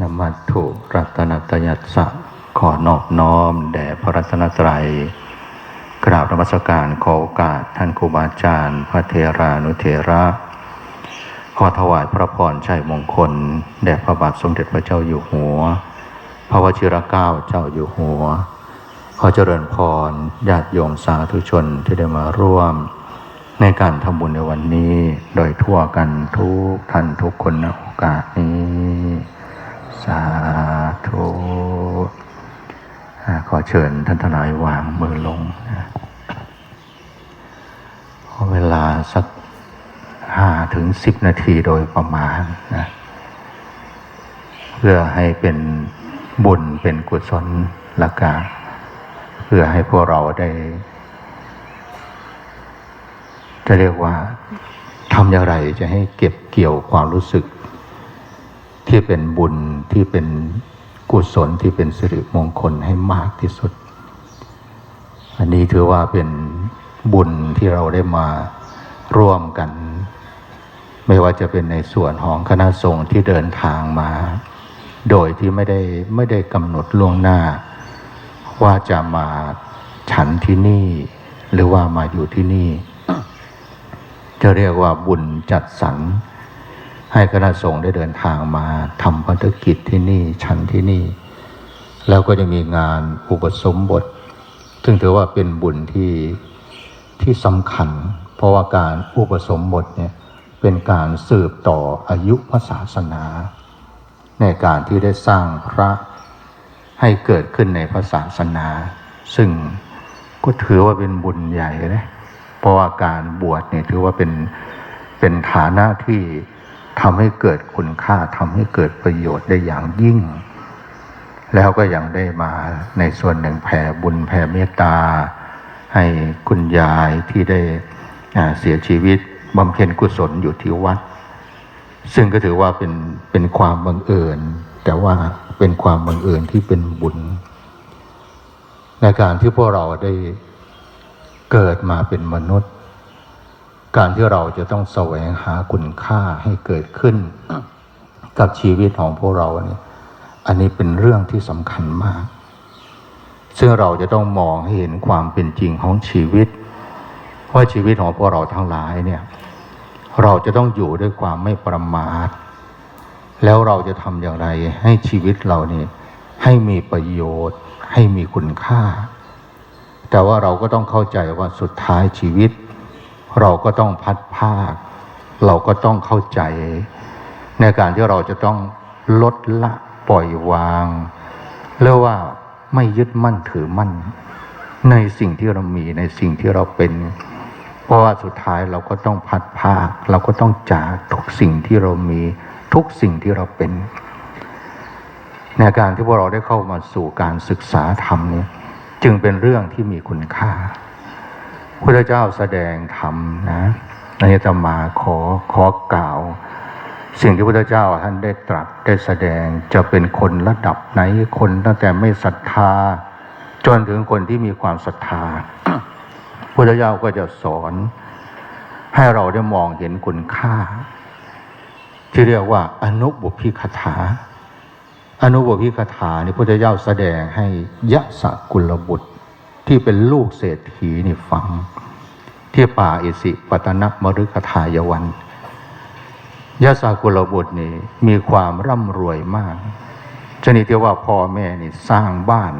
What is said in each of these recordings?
นมัตถุรัตนตยัสสะขอนอบน้อม แด่พระรัตนตรัย กราบนมัสการขอโอกาสท่านครูบาอาจารย์ พระเทรานุเทระ ขอถวายพระพรชัยมงคล แด่พระบาทสมเด็จพระเจ้าอยู่หัว พระวชิรเกล้าเจ้าอยู่หัว ขอเจริญพรญาติโยมสาธุชนที่ได้มาร่วม ในการทำบุญในวันนี้ โดยทั่วกันทุกท่านทุกคนณโอกาสนี้ สาธุขอเชิญท่านทนายวางมือลงนะเวลาสักห้าถึงสิบนาทีโดยประมาณนะเพื่อให้เป็นบุญเป็นกุศลละกาเพื่อให้พวกเราได้ จะเรียกว่าทำอย่างไรจะให้เก็บเกี่ยวความรู้สึก ที่เป็นบุญที่เป็นกุศลที่เป็นสิริมงคลให้มากที่สุด อันนี้ถือว่าเป็นบุญที่เราได้มาร่วมกัน ไม่ว่าจะเป็นในส่วนของคณะสงฆ์ที่เดินทางมา โดยที่ไม่ได้ไม่ได้กำหนดล่วงหน้า ว่าจะมาฉันที่นี่ หรือว่ามาอยู่ที่นี่ จะเรียกว่าบุญจัดสรร ให้คณะสงฆ์ได้เดินทางมาทำพันธกิจที่นี่ฉันที่นี่ แล้วก็จะมีงานอุปสมบท ซึ่งถือว่าเป็นบุญที่ที่สำคัญ เพราะว่าการอุปสมบทเนี่ยเป็นการสืบต่ออายุพระศาสนา ในการที่ได้สร้างพระให้เกิดขึ้นในพระศาสนา ซึ่งก็ถือว่าเป็นบุญใหญ่นะเพราะว่าการบวชเนี่ยถือว่าเป็นเป็นฐานะที่ ทำให้เกิดคุณค่าทำให้เกิดประโยชน์ได้อย่างยิ่ง แล้วก็ยังได้มาในส่วนหนึ่งแผ่บุญแผ่เมตตา ให้คุณยายที่ได้เสียชีวิตบำเพ็ญกุศลอยู่ที่วัด ซึ่งก็ถือว่าเป็นเป็นความบังเอิญ แต่ว่าเป็นความบังเอิญที่เป็นบุญ ในการที่พวกเราได้เกิดมาเป็นมนุษย์ การที่เราจะต้องแสวงหาคุณค่าให้เกิดขึ้น กับชีวิตของพวกเราเนี่ยอันนี้เป็นเรื่องที่สำคัญมาก ซึ่งเราจะต้องมองให้เห็นความเป็นจริงของชีวิตว่าชีวิตของพวกเราทั้งหลายเนี่ย เราจะต้องอยู่ด้วยความไม่ประมาท แล้วเราจะทำอย่างไรให้ชีวิตเราเนี่ยให้มีประโยชน์ ให้มีคุณค่า แต่ว่าเราก็ต้องเข้าใจว่าสุดท้ายชีวิต เราก็ต้องพัดภาค เราก็ต้องเข้าใจ ในการที่เราจะต้องลดละปล่อยวางเรียกว่าไม่ยึดมั่นถือมั่น ในสิ่งที่เรามีในสิ่งที่เราเป็น เพราะว่าสุดท้ายเราก็ต้องพัดภาค เราก็ต้องจากทุกสิ่งที่เรามีทุกสิ่งที่เราเป็น ในการที่พวกเราได้เข้ามาสู่การศึกษาธรรมนี้ จึงเป็นเรื่องที่มีคุณค่า พระเจ้าแสดงธรรมนะในจะมาขอขอกล่าว สิ่งที่พระเจ้าท่านได้ตรัสได้แสดงจะเป็นคนระดับไหนคนตั้งแต่ไม่ศรัทธา จนถึงคนที่มีความศรัทธาพระเจ้าก็จะสอน ให้เราได้มองเห็นคุณค่า ที่เรียกว่าอนุบุพิคถาอนุบุพิคถานี่พระเจ้าแสดงให้ยะสกุลบุตร ที่เป็นลูกเศรษฐีนี่ฟัง ที่ป่าอิสิปตนมฤคทายวันยะสกุลบุตรนี่มีความร่ำรวยมาก ชนิดที่ว่าพ่อแม่นี่สร้างบ้าน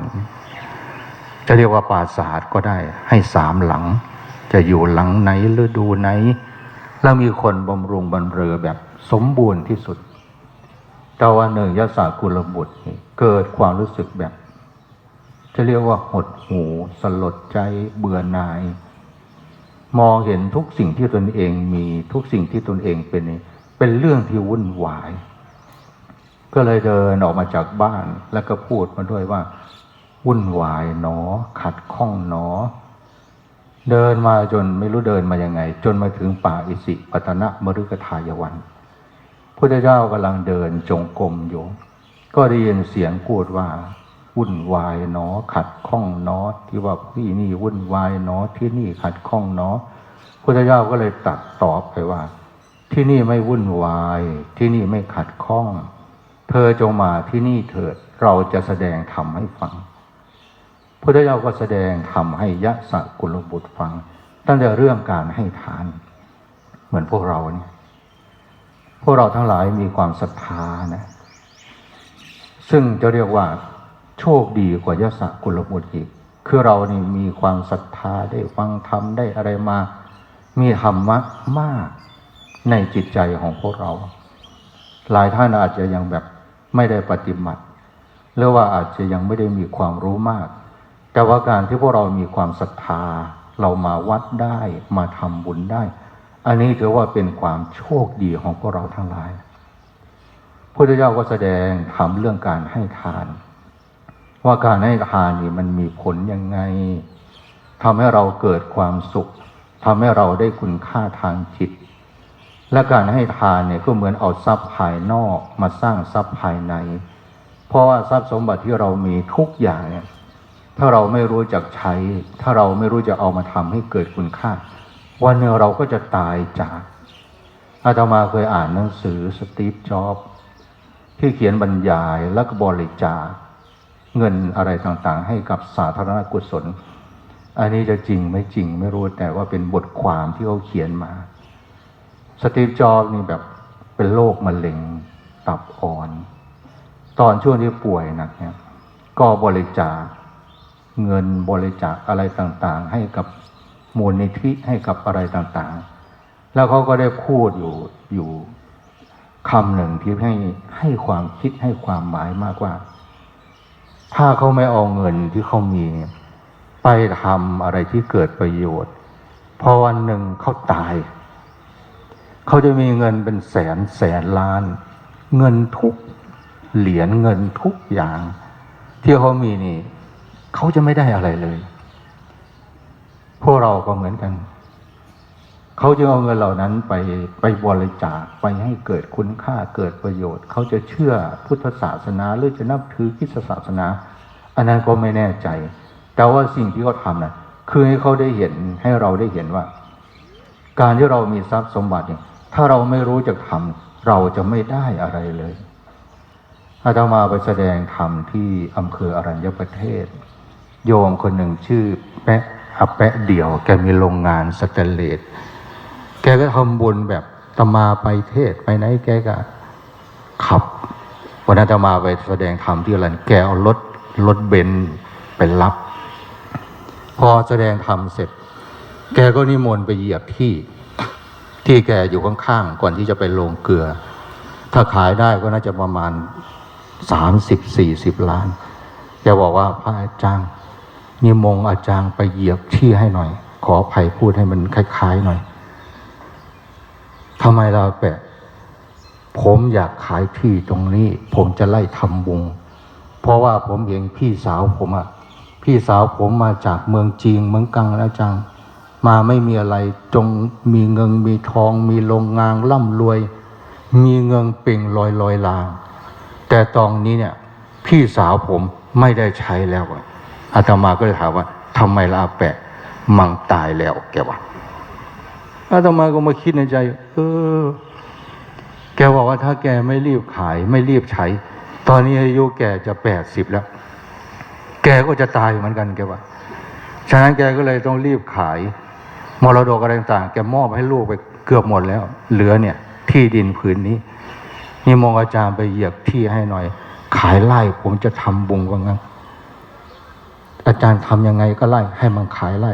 จะเรียกว่าปราสาทก็ได้ ให้สามหลัง จะอยู่หลังไหนฤดูไหน แล้วมีคนบำรุงบรรเรอแบบสมบูรณ์ที่สุดแต่ว่าหนึ่งยศากุลบุตรเกิดความรู้สึกแบบ จะเรียกว่าหดหูสลดใจเบื่อหน่าย มองเห็นทุกสิ่งที่ตนเองมีทุกสิ่งที่ตนเองเป็น เป็นเรื่องที่วุ่นวาย ก็เลยเดินออกมาจากบ้านแล้วก็พูดมาด้วยว่า วุ่นวายหนอ ขัดข้องหนอ เดินมาจนไม่รู้เดินมายังไง จนมาถึงป่าอิสิปตนะมฤคทายวันพุทธเจ้ากำลังเดินจงกรมอยู่ ก็ได้ยินเสียงพูดว่า วุ่นวายเนอ ขัดข้องเนอ ที่ว่าที่นี่วุ่นวายเนอ ที่นี่ขัดข้องเนอพุทธเจ้าก็เลยตัดตอบไปว่า ที่นี่ไม่วุ่นวาย ที่นี่ไม่ขัดข้อง เธอจงมาที่นี่เถิดเราจะแสดงธรรมให้ฟังพระเจ้าก็แสดงธรรมให้ยะสะกุลบุตรฟัง ตั้งแต่เรื่องการให้ทาน เหมือนพวกเราเนี่ยพวกเราทั้งหลายมีความศรัทธานะ ซึ่งจะเรียกว่า โชคดีกว่ายะสะกุลบุตรอีก คือเรานี่มีความศรัทธาได้ฟังธรรมได้อะไรมา มีธรรมะมากในจิตใจของพวกเรา หลายท่านอาจจะยังแบบไม่ได้ปฏิบัติหรือว่าอาจจะยังไม่ได้มีความรู้มาก แต่ว่าการที่พวกเรามีความศรัทธา เรามาวัดได้มาทำบุญได้ อันนี้ถือว่าเป็นความโชคดีของพวกเราทั้งหลายพระพุทธเจ้าก็แสดงทำเรื่องการให้ทาน ว่าการให้ทานนี่มันมีผลยังไงทำให้เราเกิดความสุขทำให้เราได้คุณค่าทางจิต และการให้ทานเนี่ยก็เหมือนเอาทรัพย์ภายนอกมาสร้างทรัพย์ภายใน เพราะว่าทรัพย์สมบัติที่เรามีทุกอย่างเนี่ยถ้าเราไม่รู้จักใช้ ถ้าเราไม่รู้จะเอามาทำให้เกิดคุณค่า วันหนึ่งเราก็จะตายจากอาตมาเคยอ่านหนังสือสตีฟจ็อบที่เขียนบรรยายและก็บริจาค เงินอะไรต่างๆ ให้กับสาธารณกุศล อันนี้จะจริงไม่จริงไม่รู้แต่ว่าเป็นบทความที่เขาเขียนมา สตีฟ จอบส์นี่แบบเป็นโรคมะเร็งตับอ่อน ตอนช่วงที่ป่วยหนักเนี่ยก็บริจาคเงินบริจาคอะไรต่างๆ ให้กับมูลนิธิให้กับอะไรต่างๆ แล้วเขาก็ได้พูดอยู่อยู่คำหนึ่งที่ให้ให้ความคิดให้ความหมายมากว่า ถ้าเขาไม่เอาเงินที่เขามี ไปทำอะไรที่เกิดประโยชน์ พอวันหนึ่งเขาตาย เขาจะมีเงินเป็นแสนแสนล้าน เงินทุกเหรียญเงินทุกอย่าง ที่เขามีนี่ เขาจะไม่ได้อะไรเลย พวกเราก็เหมือนกัน เขาจะเอาเงินเหล่านั้นไปไปบริจาคไปให้เกิดคุณค่าเกิดประโยชน์ เขาจะเชื่อพุทธศาสนา หรือจะนับถือคิสศาสนา อันนั้นก็ไม่แน่ใจ แต่ว่าสิ่งที่เขาทำนะคือให้เขาได้เห็นให้เราได้เห็นว่า การที่เรามีทรัพย์สมบัติเนี่ยถ้าเราไม่รู้จักทำเราจะไม่ได้อะไรเลยอาตมาไปแสดงธรรมที่อำเภออรัญญประเทศ โยมคนหนึ่งชื่อแปะอแปะเดี่ยว แกมีโรงงานสแตนเลส กก็ทำบุญแบบตมาไปเทศไปไหนแกก็ขับวันนั้นตมาไปแสดงธรรมที่อรัญแกเอารถรถเบนซ์ไปรับ พอแสดงธรรมเสร็จ แกก็นิมนต์ไปเหยียบที่ ที่แกอยู่ข้างๆก่อนที่จะไปลงเกลือ ถ้าขายได้ก็น่าจะประมาณสามสิบสี่สิบล้าน แกบอกว่าพระอาจารย์นิมงอาจารย์ไปเหยียบที่ให้หน่อย ขออภัยพูดให้มันคล้ายๆหน่อย ทำไมเราแปะผมอยากขายที่ตรงนี้ ผมจะไล่ทำบุญเพราะว่าผมเห็นพี่สาวผมอะพี่สาวผมมาจากเมืองจีนเมืองกังนะอาจารย์มาไม่มีอะไรจงมีเงินมีทอง มีโรงงานร่ำรวย มีเงินเป่งลอยลอยลาง แต่ตอนนี้เนี่ย พี่สาวผมไม่ได้ใช้แล้วอะอาตมาก็เลยถามว่าทำไมลาแปะมังตายแล้วแกวะ อาตมาก็มาคิดในใจ เออ แกบอกว่าถ้าแกไม่รีบขาย ไม่รีบใช้ ตอนนี้อายุแกจะแปดสิบแล้ว แกก็จะตายเหมือนกันแกว่า ฉะนั้นแกก็เลยต้องรีบขาย มรดกอะไรต่างๆ แกมอบให้ลูกไปเกือบหมดแล้ว เหลือเนี่ย ที่ดินผืนนี้ นี่มองอาจารย์ไปเหยียบที่ให้หน่อย ขายไร่ผมจะทำบุญว่างั้นอาจารย์ทำยังไงก็ไล่ให้มันขายไร่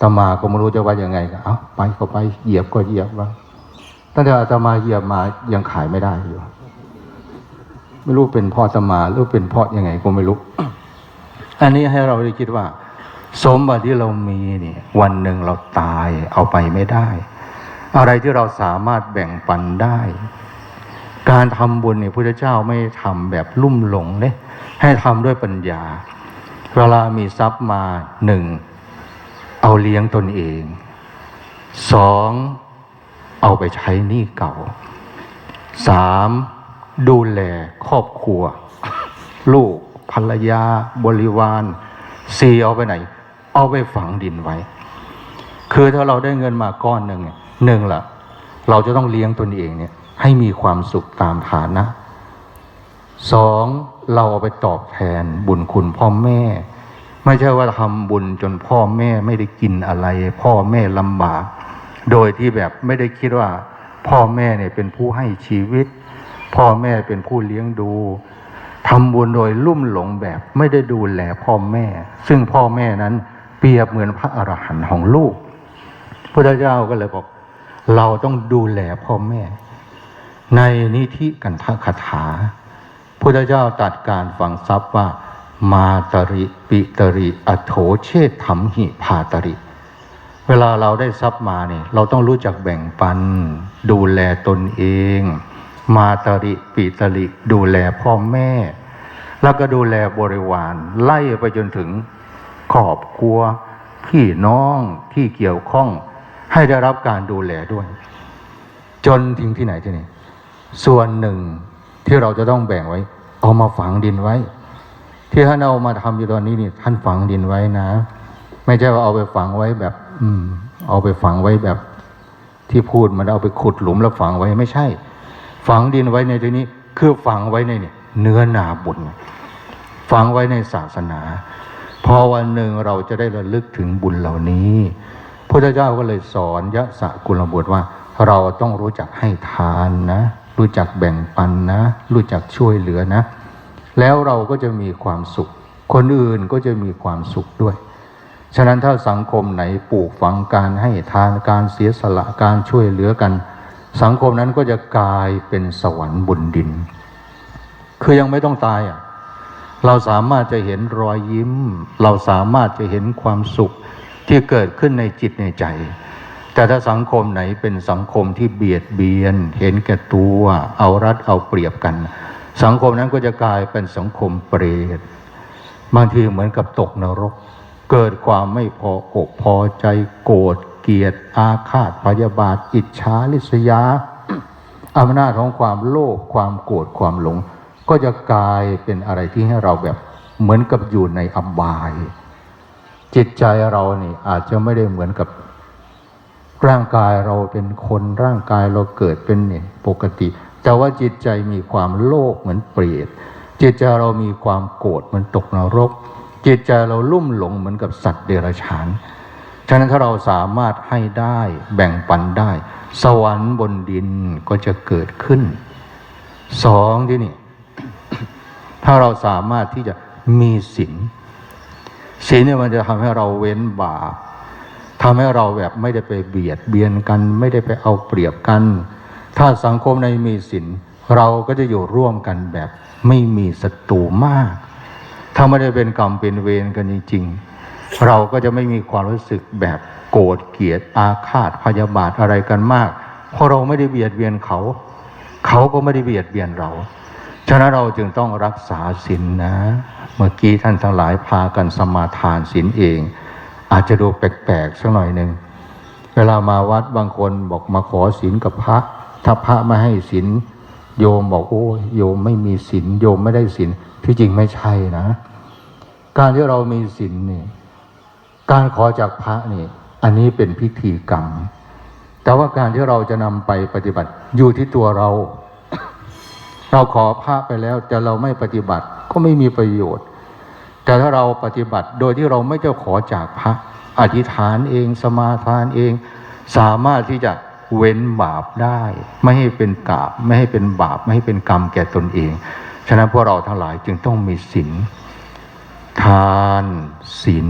ตมาก็ไม่รู้จะว่ายังไงก็เอาไปก็ไปเหยียบก็เหยียบว่าตั้งแต่อาตมาเหยียบมายังขายไม่ได้อยู่ ไม่รู้เป็นพ่อตมาหรือเป็นพ่อยังไงก็ไม่รู้ อันนี้ให้เราได้คิดว่า สมบัติที่เรามีเนี่ยวันหนึ่งเราตายเอาไปไม่ได้ อะไรที่เราสามารถแบ่งปันได้ การทำบุญเนี่ยพระเจ้าไม่ทำแบบลุ่มหลงเลยให้ทำด้วยปัญญา เวลามีทรัพย์มาหนึ่ง เอาเลี้ยงตนเองสองเอาไปใช้หนี้เก่าสามดูแลครอบครัว ลูกภรรยา บริวารสี่เอาไปไหน เอาไปฝังดินไว้ คือถ้าเราได้เงินมาก้อนหนึ่งเนี่ยหนึ่งละเราจะต้องเลี้ยงตนเองเนี่ย ให้มีความสุขตามฐานะสองเราเอาไปตอบแทนบุญคุณพ่อแม่ ไม่ใช่ว่าทำบุญจนพ่อแม่ไม่ได้กินอะไร พ่อแม่ลำบาก โดยที่แบบไม่ได้คิดว่า พ่อแม่เนี่ยเป็นผู้ให้ชีวิต พ่อแม่เป็นผู้เลี้ยงดูทำบุญโดยลุ่มหลงแบบไม่ได้ดูแลพ่อแม่ ซึ่งพ่อแม่นั้นเปรียบเหมือนพระอรหันต์ของลูกพุทธเจ้าก็เลยบอก เราต้องดูแลพ่อแม่ ในนิธิกันทคาถาพุทธเจ้าตัดการฝังทรัพย์ว่า มาตริปิตริอโถเชษฐมหิพาตริ เวลาเราได้ทรัพย์มาเนี่ยเราต้องรู้จักแบ่งปัน ดูแลตนเอง มาตริปิตริดูแลพ่อแม่ แล้วก็ดูแลบริวาร ไล่ไปจนถึงครอบครัวพี่น้องที่เกี่ยวข้อง ให้ได้รับการดูแลด้วย จนถึงที่ไหนที่นี่ส่วนหนึ่งที่เราจะต้องแบ่งไว้ เอามาฝังดินไว้ ที่ท่านเอามาทำอยู่ตอนนี้นี่ท่านฝังดินไว้นะ ไม่ใช่ว่าเอาไปฝังไว้แบบ อืม เอาไปฝังไว้แบบ ที่พูดมันเอาไปขุดหลุมแล้วฝังไว้ไม่ใช่ ฝังดินไว้ในที่นี้ คือฝังไว้ในเนี่ยเนื้อนาบุญฝังไว้ในศาสนาพอวันหนึ่งเราจะได้ระลึกถึงบุญเหล่านี้พระเจ้าก็เลยสอนยะสะกุลบุตรว่า เราต้องรู้จักให้ทานนะ รู้จักแบ่งปันนะ รู้จักช่วยเหลือนะ แล้วเราก็จะมีความสุข คนอื่นก็จะมีความสุขด้วย ฉะนั้นถ้าสังคมไหนปลูกฝังการให้ทานการเสียสละการช่วยเหลือกัน สังคมนั้นก็จะกลายเป็นสวรรค์บนดิน คือยังไม่ต้องตายอะเราสามารถจะเห็นรอยยิ้ม เราสามารถจะเห็นความสุขที่เกิดขึ้นในจิตในใจ แต่ถ้าสังคมไหนเป็นสังคมที่เบียดเบียน เห็นแก่ตัว เอารัดเอาเปรียบกัน สังคมนั้นก็จะกลายเป็นสังคมเปรตบางทีเหมือนกับตกนรก เกิดความไม่พออกพอใจโกรธเกลียดอาฆาตพยาบาท อิจฉาริษยาอำนาจของความโลภความโกรธความหลง ก็จะกลายเป็นอะไรที่ให้เราแบบเหมือนกับอยู่ในอับาย จิตใจเรานี่อาจจะไม่ได้เหมือนกับร่างกายเราเป็นคนร่างกายเราเกิดเป็นเนี่ยปกติ แต่ว่าจิตใจมีความโลภเหมือนเปรตจิตใจเรามีความโกรธเหมือนตกนรก จิตใจเราลุ่มหลงเหมือนกับสัตว์เดรัจฉานฉะนั้นถ้าเราสามารถให้ได้แบ่งปันได้ สวรรค์บนดินก็จะเกิดขึ้นสองที่นี่ ถ้าเราสามารถที่จะมีศีลศีลเนี่ยมันจะทำให้เราเว้นบาปทำให้เราแบบไม่ได้ไปเบียดเบียนกัน ไม่ได้ไปเอาเปรียบกัน ถ้าสังคมในมีศีลเราก็จะอยู่ร่วมกันแบบไม่มีศัตรูมาก ถ้าไม่ได้เป็นกรรมเป็นเวรกันจริงๆ เราก็จะไม่มีความรู้สึกแบบโกรธเกลียดอาฆาตพยาบาทอะไรกันมาก เพราะเราไม่ได้เบียดเบียนเขา เขาก็ไม่ได้เบียดเบียนเรา ฉะนั้นเราจึงต้องรักษาศีลนนะ เมื่อกี้ท่านทั้งหลายพากันสมาทานศีลเอง อาจจะดูแปลกๆสักหน่อยหนึ่ง เวลามาวัดบางคนบอกมาขอศีลกับพระ ถ้าพระไม่ให้ศีลโยมบอกโอ้โยมไม่มีศีลโยมไม่ได้ศีลที่จริงไม่ใช่นะ การที่เรามีศีลนี่การขอจากพระนี่ อันนี้เป็นพิธีกรรม แต่ว่าการที่เราจะนำไปปฏิบัติอยู่ที่ตัวเรา เราขอพระไปแล้ว แต่เราไม่ปฏิบัติก็ไม่มีประโยชน์ แต่ถ้าเราปฏิบัติโดยที่เราไม่จะขอจากพระ อธิษฐานเอง สมาทานเอง สามารถที่จะ เว้นบาปได้ ไม่ให้เป็นกาบไม่ให้เป็นบาป ไม่ให้เป็นกรรมแก่ตนเอง ฉะนั้นพวกเราทั้งหลายจึงต้องมีศีลทานศีล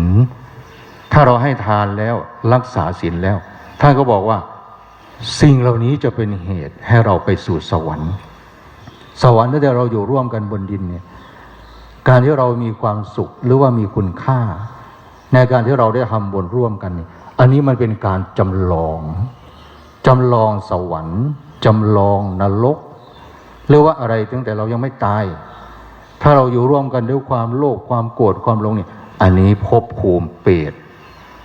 ถ้าเราให้ทานแล้วรักษาศีลแล้วท่านก็บอกว่าสิ่งเหล่านี้จะเป็นเหตุให้เราไปสู่สวรรค์ สวรรค์ที่เราอยู่ร่วมกันบนดินเนี่ยการที่เรามีความสุขหรือว่ามีคุณค่า ในการที่เราได้ทำบุญร่วมกันนี่อันนี้มันเป็นการจำลอง จำลองสวรรค์จำลองนรกหรือว่าอะไรตั้งแต่เรายังไม่ตาย ถ้าเราอยู่ร่วมกันด้วยความโลภความโกรธความหลงเนี่ยอันนี้ภพภูมิเปรต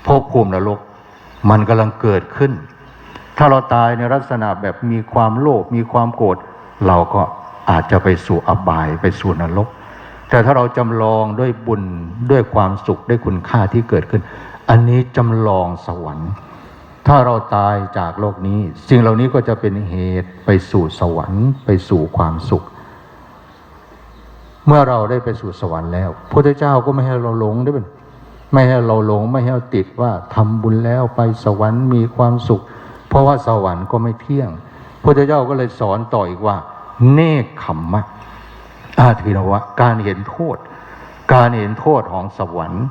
ภพภูมินรก มันกำลังเกิดขึ้น ถ้าเราตายในลักษณะแบบมีความโลภมีความโกรธเราก็อาจจะไปสู่อบายไปสู่นรก แต่ถ้าเราจำลองด้วยบุญด้วยความสุขด้วยคุณค่าที่เกิดขึ้น อันนี้จำลองสวรรค์ ถ้าเราตายจากโลกนี้ สิ่งเหล่านี้ก็จะเป็นเหตุไปสู่สวรรค์ ไปสู่ความสุขฉมื่อเราได้ไปสู่สวรรค์แล้วพระเจ้าก็ไม่ให้เราหลงด้วยเป็นไม่ให้เราหลงไม่ให้เราติดว่าทำบุญแล้วไปสวรรค์มีความสุข เพราะว่าสวรรค์ก็ไม่เที่ยงพระเจ้าก็เลยสอนต่ออีกว่า เนคขมมะอาทินวะการเห็นโทษ การเห็นโทษของสวรรค์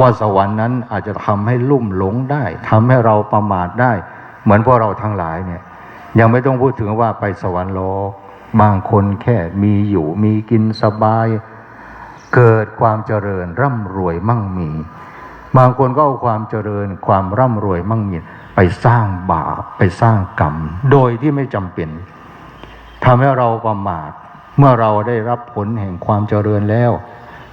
ว่าสวรรค์นั้นอาจจะทำให้ลุ่มหลงได้ทำให้เราประมาทได้ เหมือนพวกเราทั้งหลายเนี่ย ยังไม่ต้องพูดถึงว่าไปสวรรค์หรอกบางคนแค่มีอยู่มีกินสบาย เกิดความเจริญร่ำรวยมั่งมี บางคนก็เอาความเจริญความร่ำรวยมั่งมี ไปสร้างบาปไปสร้างกรรม โดยที่ไม่จำเป็นทำให้เราประมาทเมื่อเราได้รับผลแห่งความเจริญแล้ว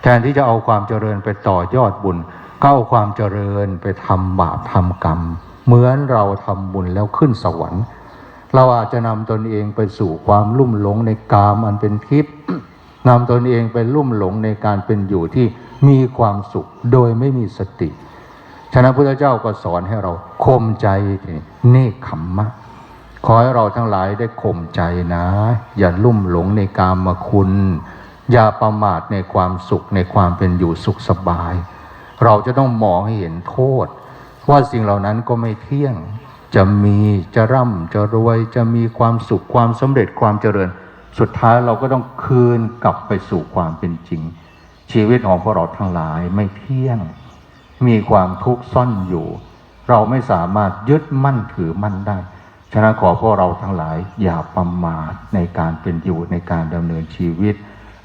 แทนที่จะเอาความเจริญไปต่อยอดบุญ ก็เอาความเจริญไปทำบาปทำกรรม เหมือนเราทำบุญแล้วขึ้นสวรรค์ เราอาจจะนำตนเองไปสู่ความลุ่มหลงในกามอันเป็นทิพย์นำตนเองไปลุ่มหลงในการเป็นอยู่ที่มีความสุขโดยไม่มีสติ ฉะนั้นพระเจ้าก็สอนให้เราข่มใจเนคขมมะ ขอให้เราทั้งหลายได้ข่มใจนะ อย่าลุ่มหลงในกามคุณ อย่าประมาทในความสุขในความเป็นอยู่สุขสบาย เราจะต้องมองให้เห็นโทษ ว่าสิ่งเหล่านั้นก็ไม่เที่ยง จะมีจะร่ำจะรวยจะมีความสุขความสำเร็จความเจริญ สุดท้ายเราก็ต้องคืนกลับไปสู่ความเป็นจริง ชีวิตของพวกเราทั้งหลายไม่เที่ยง มีความทุกข์ซ่อนอยู่ เราไม่สามารถยึดมั่นถือมั่นได้ฉะนั้นขอพวกเราทั้งหลายอย่าประมาทในการเป็นอยู่ในการดำเนินชีวิต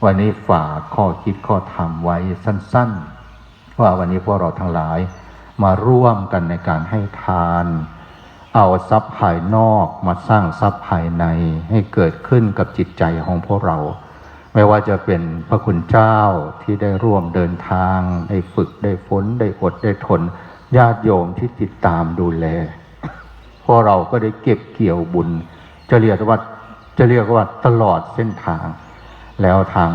วันนี้ฝากข้อคิดข้อธรรมไว้สั้น ๆ ว่าวันนี้พวกเราทั้งหลายมาร่วมกันในการให้ทาน เอาทรัพย์ภายนอกมาสร้างทรัพย์ภายในให้เกิดขึ้นกับจิตใจของพวกเรา ไม่ว่าจะเป็นพระคุณเจ้าที่ได้ร่วมเดินทาง ได้ฝึกได้ฝนได้อดได้ทนญาติโยมที่ติดตามดูแลพวกเราก็ได้เก็บเกี่ยวบุญ จะเรียกว่าจะเรียกว่าตลอดเส้นทาง แล้วทาง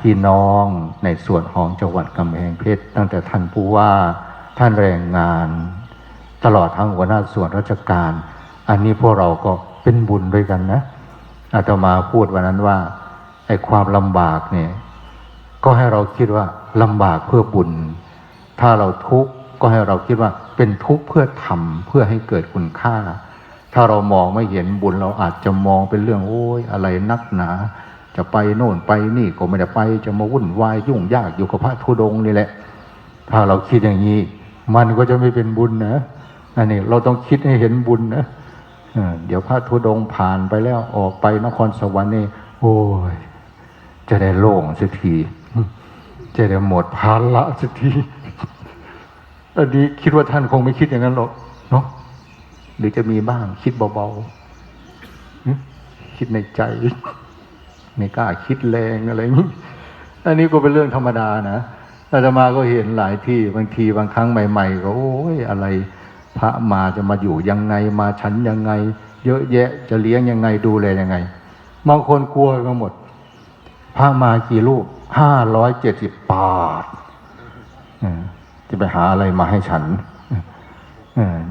พี่น้องในส่วนของจังหวัดกำแพงเพชรตั้งแต่ท่านผู้ว่าท่านแรงงาน ตลอดทั้งหัวหน้าส่วนราชการ อันนี้พวกเราก็เป็นบุญด้วยกันนะอาตมาพูดวันนั้นว่าไอ้ความลำบากเนี่ยก็ให้เราคิดว่าลำบากเพื่อบุญ ถ้าเราทุกข์ก็ให้เราคิดว่าเป็นทุกข์เพื่อทำเพื่อให้เกิดคุณค่า ถ้าเรามองไม่เห็นบุญเราอาจจะมองเป็นเรื่องโอ้ยอะไรนักหนา จะไปโน่นไปนี่ก็ไม่ได้ไป จะมาวุ่นวายยุ่งยากอยู่กับพระธุดงนี่แหละ ถ้าเราคิดอย่างนี้ มันก็จะไม่เป็นบุญนะอันนี้เราต้องคิดให้เห็นบุญนะเดี๋ยวพระธุดงผ่านไปแล้วออกไปนครสวรรค์นี่โอ้ย จะได้โล่งสักที จะได้หมดภาระสักทีอันนี้คิดว่าท่านคงไม่คิดอย่างนั้นหรอกเนาะหรือจะมีบ้างคิดเบาๆคิดในใจ ไม่กล้าคิดแรงอะไรนี้อันนี้ก็เป็นเรื่องธรรมดานะอาตมาก็เห็นหลายที่บางทีบางครั้งใหม่ ๆ ก็โอ้ยอะไร พระมาจะมาอยู่ยังไงมาฉันยังไง เยอะแยะจะเลี้ยงยังไงดูแลยังไงบางคนกลัวกันหมด พระมากี่รูปห้าร้อยเจ็ดสิบบาทจะไปหาอะไรมาให้ฉัน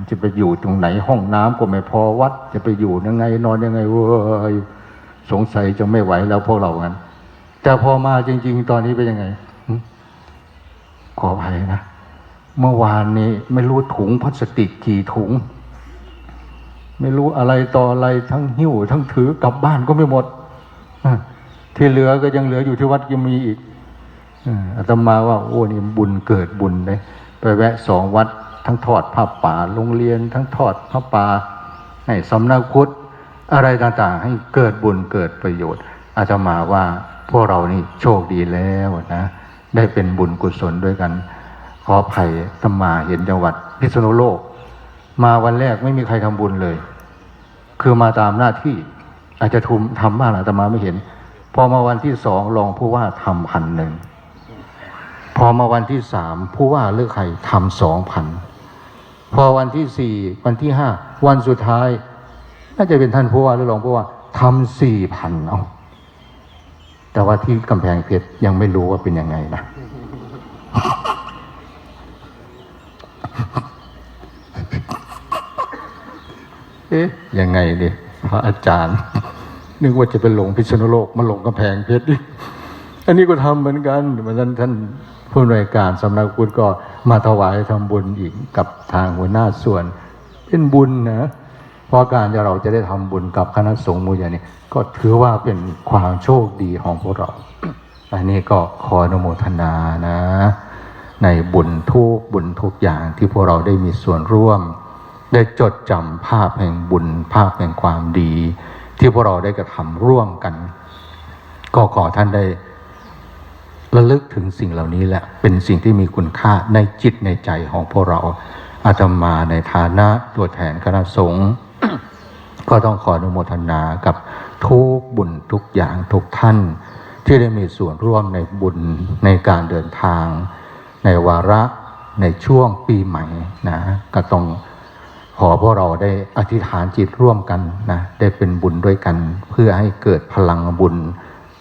จะไปอยู่ตรงไหนห้องน้ำก็ไม่พอวัด จะไปอยู่ยังไง นอนยังไงเว้ย สงสัยจะไม่ไหวแล้วพวกเรางั้น แต่พอมาจริง ๆ ตอนนี้เป็นยังไง ขออภัยนะ เมื่อวานนี้ไม่รู้ถุงพลาสติกกี่ถุง ไม่รู้อะไรต่ออะไรทั้งหิ้ว ทั้งถือกลับบ้านก็ไม่หมด ที่เหลือก็ยังเหลืออยู่ที่วัดยังมีอีกอาอาตมาว่าโอ้นี่บุญเกิดบุญเลยไปแวะสองวัด ทั้งทอดผ้าป่าโรงเรียน ทั้งทอดผ้าป่าให้สำนักพุทธ อะไรต่างๆ ให้เกิดบุญเกิดประโยชน์ อาตมาว่าพวกเรานี่โชคดีแล้วนะได้เป็นบุญกุศลด้วยกัน ขออภัยอาตมาเห็นจังหวัดพิษณุโลก มาวันแรกไม่มีใครทำบุญเลย คือมาตามหน้าที่อาจจะทุมทำบ้างอาตมาไม่เห็น พอมาวันที่สองรองผู้ว่าทำพันหนึ่งพอมาวันที่สามผู้ว่าเลือกใครทำสองพันพอวันที่สี่วันที่ห้าวันสุดท้าย น่าจะเป็นท่านผู้ว่าหรือรองผู้ว่าทำสี่พันเอา แต่ว่าที่กำแพงเพชรยังไม่รู้ว่าเป็นยังไงนะเอ๊ะยังไงเนี่ยพระอาจารย์ นึกว่าจะเป็นหลงพิษณุโลกมาหลงกำแพงเพชรดิอันนี้ก็ทำเหมือนกันเพราะฉะนั้นท่านผู้อำนวยการสำนักพุทธก็มาถวายทำบุญอีกกับทางหัวหน้าส่วน เป็นบุญนะ เพราะการที่เราจะได้ทำบุญกับคณะสงฆ์มูอย่างนี้ก็ถือว่าเป็นความโชคดีของพวกเรา อันนี้ก็ขออนุโมทนานะ ในบุญทุกบุญทุกอย่างที่พวกเราได้มีส่วนร่วม ได้จดจำภาพแห่งบุญภาพแห่งความดี ที่พวกเราได้กระทำร่วมกัน ก็ขอท่านได้ระลึกถึงสิ่งเหล่านี้แหละเป็นสิ่งที่มีคุณค่าในจิตในใจของพวกเราอาตมาในฐานะตัวแทนคณะสงฆ์ ก็ต้องขออนุโมทนากับทุกบุญทุกอย่างทุกท่าน ที่ได้มีส่วนร่วมในบุญในการเดินทาง ในวาระในช่วงปีใหม่นะก็ต้องขอพวกเราได้อธิษฐานจิตร่วมกันนะได้เป็นบุญด้วยกัน เพื่อให้เกิดพลังบุญ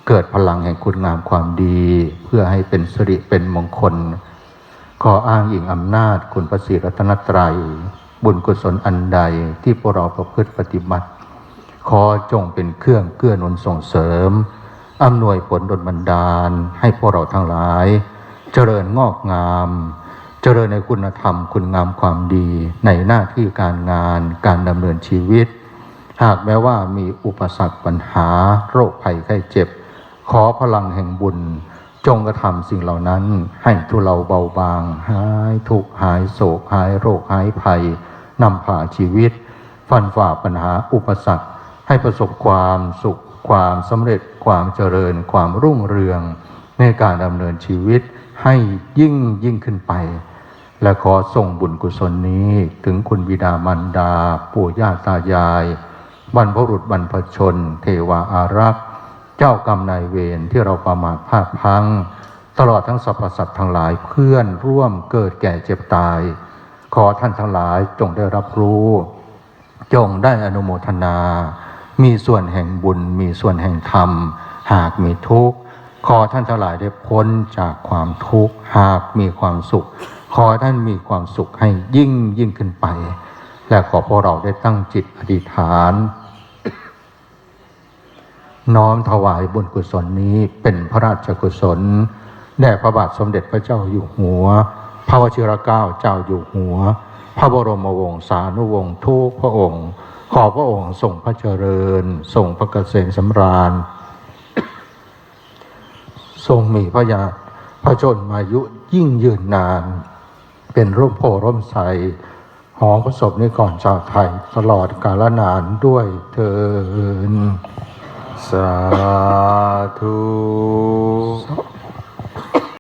เกิดพลังแห่งคุณงามความดี เพื่อให้เป็นสิริเป็นมงคล ขออ้างอิงอำนาจคุณพระศรีรัตนตรัย บุญกุศลอันใดที่พวกเราประพฤติปฏิบัติ ขอจงเป็นเครื่องเกื้อหนุนส่งเสริมอำนวยผลดลบันดาล ให้พวกเราทั้งหลาย เจริญงอกงาม เจริญในคุณธรรมคุณงามความดีในหน้าที่การงานการดำเนินชีวิต หากแม้ว่ามีอุปสรรคปัญหาโรคภัยไข้เจ็บ ขอพลังแห่งบุญ จงกระทำสิ่งเหล่านั้น ให้ทุเราเบาบาง หายทุกข์หายโศกหายโรคหายภัยนำผ่าชีวิต ฟันฝ่าปัญหาอุปสรรค ให้ประสบความสุข ความสำเร็จ ความเจริญ ความรุ่งเรือง ในการดำเนินชีวิตให้ยิ่งยิ่งขึ้นไป และขอส่งบุญกุศลนี้ถึงคุณบิดามารดา ปู่ย่าตายาย บรรพบุรุษบรรพชน เทวาอารักษ์ เจ้ากรรมนายเวรที่เราประมาทพลาดพลัง ตลอดทั้งสรรพสัตว์ทั้งหลายเพื่อนร่วมเกิดแก่เจ็บตาย ขอท่านทั้งหลายจงได้รับรู้ จงได้อนุโมทนา มีส่วนแห่งบุญมีส่วนแห่งธรรม หากมีทุกข์ขอท่านทั้งหลายได้พ้นจากความทุกข์หากมีความสุข ขอท่านมีความสุขให้ยิ่งยิ่งขึ้นไป และขอพวกเราได้ตั้งจิตอธิษฐาน น้อมถวายบุญกุศลนี้เป็นพระราชกุศลแด่พระบาทสมเด็จพระเจ้าอยู่หัว พระวชิรเกล้าเจ้าอยู่หัว พระบรมวงศานุวงศ์ทุกพระองค์ ขอพระองค์ทรงพระเจริญทรงพระเกษมสำราญ ทรงมีพระยาพระชนมายุยิ่งยืนนาน เป็นร่มโพร่มใสหอมประสบนิกรชาวไทยตลอดกาลนานด้วยเถิน สาธุ